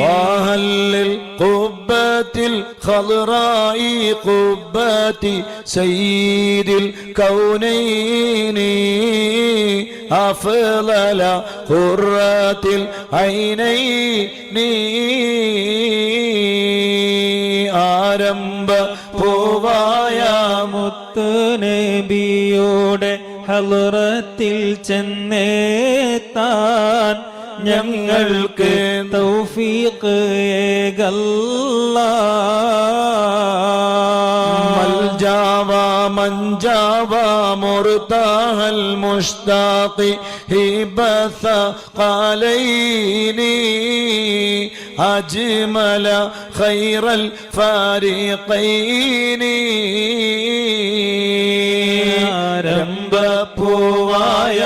وهل القبة الخضراء قبة سيد الكونين أفضل قرة العينين ആരംഭ പൂവായ മുത്ത് നബിയോടെ ഹലറത്തിൽ ചെന്നേത്താൻ ഞങ്ങൾക്ക് തൗഫീഖ് ഏകല്ല. മൽജാവ മഞ്ചാവ മുർതാഹൽ മുഷ്താഖി ഹിബസ അജ്മല ഖൈറൽ ഫാരിഖൈനി. പൂവായ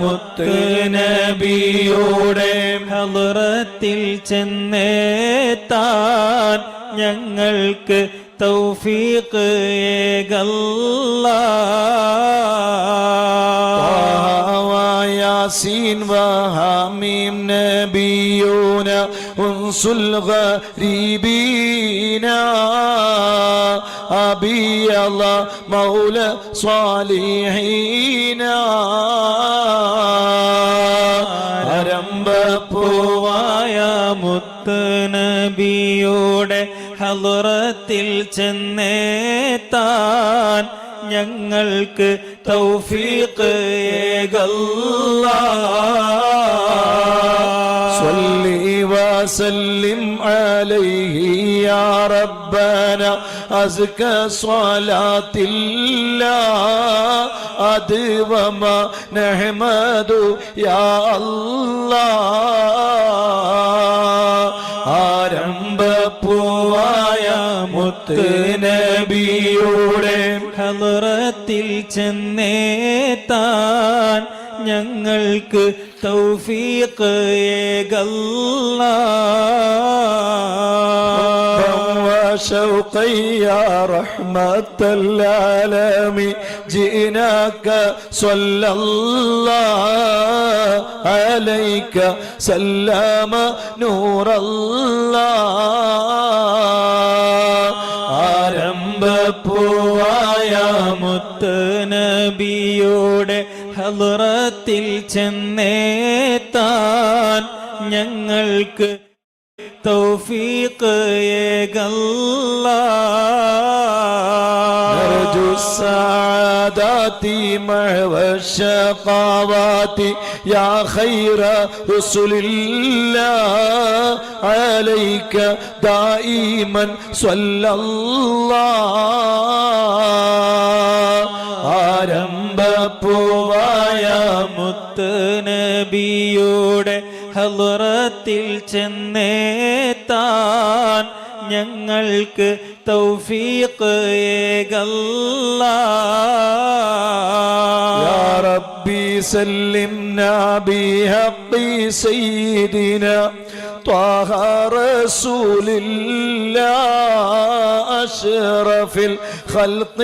മുത്ത് നബിയോടെ ഹലറത്തിൽ ചെന്നേത്താൻ ഞങ്ങൾക്ക് തൗഫീഖ് ഏകല്ലാസീൻ വഹാമീം നബിയൂന ഉൻസുൽ ഗരീബീനാ. الغريبين أبي الله مولى صالحين ആരംഭപ്പൂവായ മുത്ത് നബിയോടെ ഹലറത്തിൽ ചെന്നേത്താൻ ഞങ്ങൾക്ക് തൗഫീഖ് ഏകല്ല صل وسلم عليه يا ربنا أزكى صلاة الله أدوما نحمد يا الله ആരംഭപ്പൂവായ മുത്ത് നബിയുടെ ഹലറത്തിൽ ചെന്നേത്താൻ ഞങ്ങൾക്ക് തൗഫീഖ് ഏകല്ല وشوقا يا رحمة العالمين جئناك صلى الله عليك سلام نور الله ആരംഭപ്പൂവായ മുത്ത് നബിയോടെ ഹലറത്തിൽ ചെന്നേത്താൻ ഞങ്ങൾക്ക് തൗഫീഖ് ഏകല്ല نرجو السعادات مع والشقاوات يا خير رسل الله عليك دائما صلى الله ആരംഭപ്പൂവായ മുത്ത് നബിയുടെ ഹലറത്തിൽ ചെന്നേത്താൻ ഞങ്ങൾക്ക് തൗഫീഖ് ഏകല്ല يا ربي سلمنا بحق سيدنا طه رسول الله أشرف الخلق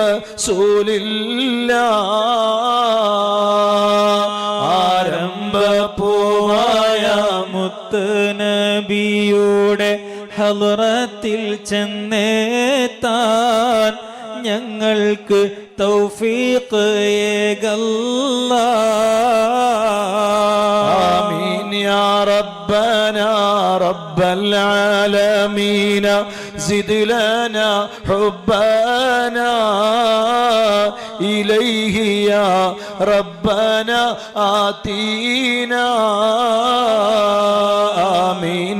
رسول الله നബിയുടെ ഹലറത്തിൽ ചെന്നേത്താൻ ഞങ്ങൾക്ക് തൗഫീഖ് ഏകല്ല آمين يا ربنا رب العالمين زد لنا حبنا إليه يا ربنا آتينا آمين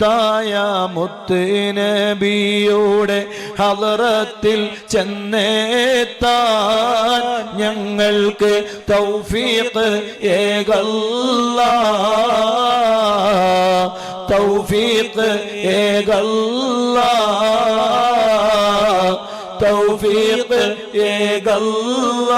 മുത്തായ മുത്ത് നബിയുടെ ഹലറത്തിൽ ചെന്നേത്താൻ ഞങ്ങൾക്ക് തൗഫീഖ് ഏകല്ല. തൗഫീഖ് ഏകല്ല. തൗഫീഖ് ഏകല്ല.